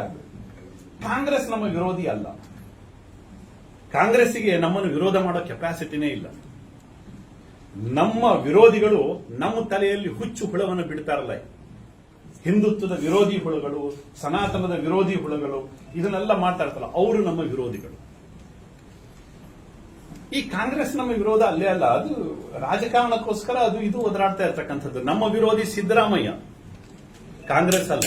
ಆಗಬೇಕು ಕಾಂಗ್ರೆಸ್ ನಮ್ಮ ವಿರೋಧಿ ಅಲ್ಲ. ಕಾಂಗ್ರೆಸ್ಸಿಗೆ ನಮ್ಮನ್ನು ವಿರೋಧ ಮಾಡೋ ಕೆಪಾಸಿಟಿನೇ ಇಲ್ಲ. ನಮ್ಮ ವಿರೋಧಿಗಳು ನಮ್ಮ ತಲೆಯಲ್ಲಿ ಹುಚ್ಚು ಹುಳವನ್ನು ಬಿಡ್ತಾರಲ್ಲ. ಹಿಂದುತ್ವದ ವಿರೋಧಿ ಹುಳುಗಳು, ಸನಾತನದ ವಿರೋಧಿ ಹುಳುಗಳು, ಇದನ್ನೆಲ್ಲ ಮಾತಾಡ್ತಾರಲ್ಲ, ಅವರು ನಮ್ಮ ವಿರೋಧಿಗಳು. ಈ ಕಾಂಗ್ರೆಸ್ ನಮ್ಮ ವಿರೋಧ ಅಲ್ಲೇ ಅಲ್ಲ, ಅದು ರಾಜಕಾರಣಕ್ಕೋಸ್ಕರ ಅದು ಇದು ಒದರಾಡ್ತಾ ಇರ್ತಕ್ಕಂಥದ್ದು. ನಮ್ಮ ವಿರೋಧಿ ಸಿದ್ದರಾಮಯ್ಯ ಕಾಂಗ್ರೆಸ್ ಅಲ್ಲ.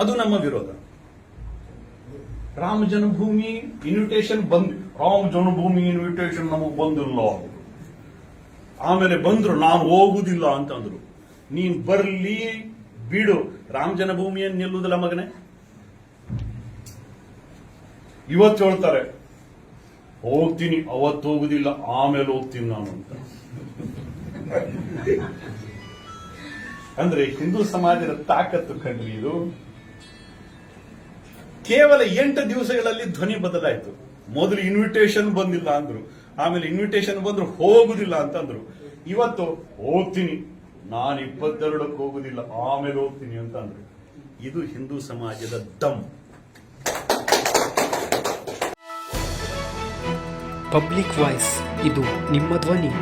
ಅದು ನಮ್ಮ ವಿರೋಧ. ರಾಮ ಜನ್ಮಭೂಮಿ ಇನ್ವಿಟೇಷನ್ ಬಂದ್, ರಾಮ ಜನ್ಮಭೂಮಿ ಇನ್ವಿಟೇಷನ್ ನಮಗೆ ಬಂದಿಲ್ಲ. ಆಮೇಲೆ ಬಂದ್ರು, ನಾನು ಹೋಗುದಿಲ್ಲ ಅಂತಂದ್ರು ನೀನ್ ಬರ್ಲಿ, ಬಿಡು. ರಾಮ ಜನ್ಮಭೂಮಿಯನ್ನು ನಿಲ್ಲುವುದಿಲ್ಲ ಮಗನೇ? ಇವತ್ತು ಹೇಳ್ತಾರೆ, ಹೋಗ್ತೀನಿ, ಅವತ್ತು ಹೋಗುದಿಲ್ಲ, ಆಮೇಲೆ ಹೋಗ್ತೀನಿ ನಾನು ಅಂತ. ಅಂದ್ರೆ ಹಿಂದೂ ಸಮಾಜದ ತಾಕತ್ತು ಕಂಡ್ರಿ ಇದು. ಕೇವಲ ಎಂಟು ದಿವಸಗಳಲ್ಲಿ ಧ್ವನಿ ಬದಲಾಯಿತು. ಮೊದಲು ಇನ್ವಿಟೇಷನ್ ಬಂದಿಲ್ಲ ಅಂದ್ರು. ಆಮೇಲೆ ಇನ್ವಿಟೇಷನ್ ಬಂದ್ರು ಹೋಗುದಿಲ್ಲ ಅಂತಂದ್ರು. ಇವತ್ತು ಹೋಗ್ತೀನಿ. ನಾನು ಇಪ್ಪತ್ತೆರಡಕ್ಕೆ ಹೋಗುದಿಲ್ಲ, ಆಮೇಲೆ ಹೋಗ್ತೀನಿ ಅಂತ ಅಂದ್ರು ಇದು ಹಿಂದೂ ಸಮಾಜದ ದಮ್. ಪಬ್ಲಿಕ್ ವಾಯ್ಸ್ ಇದು ನಿಮ್ಮ ಧ್ವನಿ.